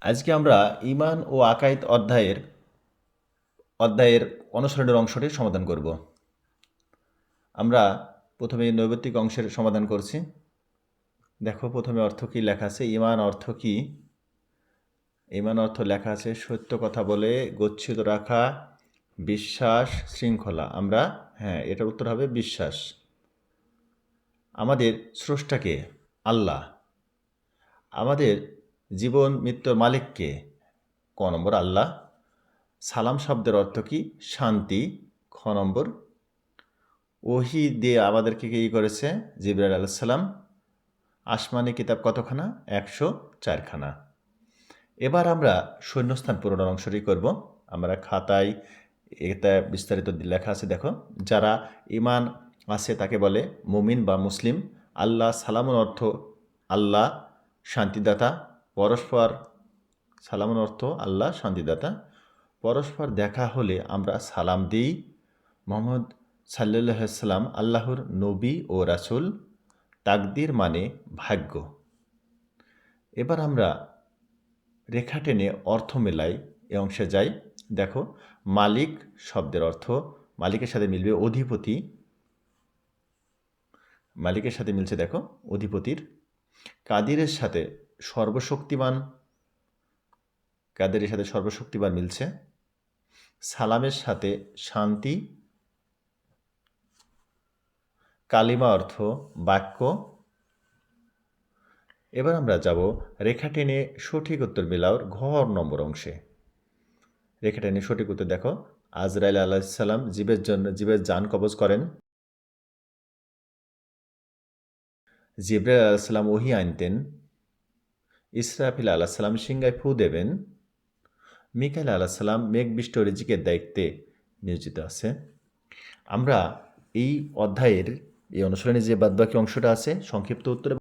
আজকে আমরা ইমান ও আকাইদ অধ্যায়ের অধ্যায়ের অনুসরণের অংশটির সমাধান করব। আমরা প্রথমে নৈবত্তিক অংশের সমাধান করছি। দেখো, প্রথমে অর্থ কী লেখা আছে? ইমান অর্থ কী? ইমান অর্থ লেখা আছে, সত্য কথা বলে, গচ্ছিত রাখা, বিশ্বাস, শৃঙ্খলা। আমরা হ্যাঁ এটার উত্তর হবে বিশ্বাস। আমাদের স্রষ্টাকে আল্লাহ। আমাদের জীবন মৃত্যুর মালিককে? ক নম্বর আল্লাহ। সালাম শব্দের অর্থ কি? শান্তি। খ নম্বর, ওহি দিয়ে আমাদেরকে কি করেছে? জিবরাল আলাইসাল্লাম আসমানি কিতাব কতখানা? একশো চারখানা। এবার আমরা শূন্যস্থান পূরণের অংশটি করব। আমরা খাতায় এটা বিস্তারিত লেখা আছে, দেখো। যারা ইমান আছে তাকে বলে মুমিন বা মুসলিম। আল্লাহ সালামুন অর্থ আল্লাহ, শান্তিদাতা। পরস্পর সালামের অর্থ আল্লাহ শান্তিদাতা পরস্পর দেখা হলে আমরা সালাম দিই। মোহাম্মদ সাল্লাহ সাল্লাম আল্লাহর নবী ও রাসুল, তাকদির মানে ভাগ্য। এবার আমরা রেখা টেনে অর্থ মেলাই এ অংশে যাই। দেখো, মালিক শব্দের অর্থ, মালিকের সাথে মিলবে অধিপতি। মালিকের সাথে মিলছে, দেখো, অধিপতির। কাদিরের সাথে সর্বশক্তিমান কাদেরের সাথে সর্বশক্তিমান মিলছে? সালামের সাথে শান্তি, কালিমা অর্থ বাক্য। এবার আমরা যাব রেখা টেনে সঠিক উত্তর মিলাওর ঘর নম্বর অংশে। রেখা টেনে সঠিক উত্তর দেখো। আজরাইল আলাহিসাল্লাম জীবের জন্য জীবের যান কবজ করেন। জিব্রাইল আলাহিসাল্লাম ওহি আনতেন। ইসরাফিল আলাহিসাল্লাম সিংহায় ফু দেবেন। মিকাইল আলাহিসাল্লাম মেঘ বৃষ্ট রিজিকের দায়িত্বে নিয়োজিত আছে। আমরা এই অধ্যায়ের এই অনুসরণে যে বাদবাকি অংশটা আছে, সংক্ষিপ্ত উত্তর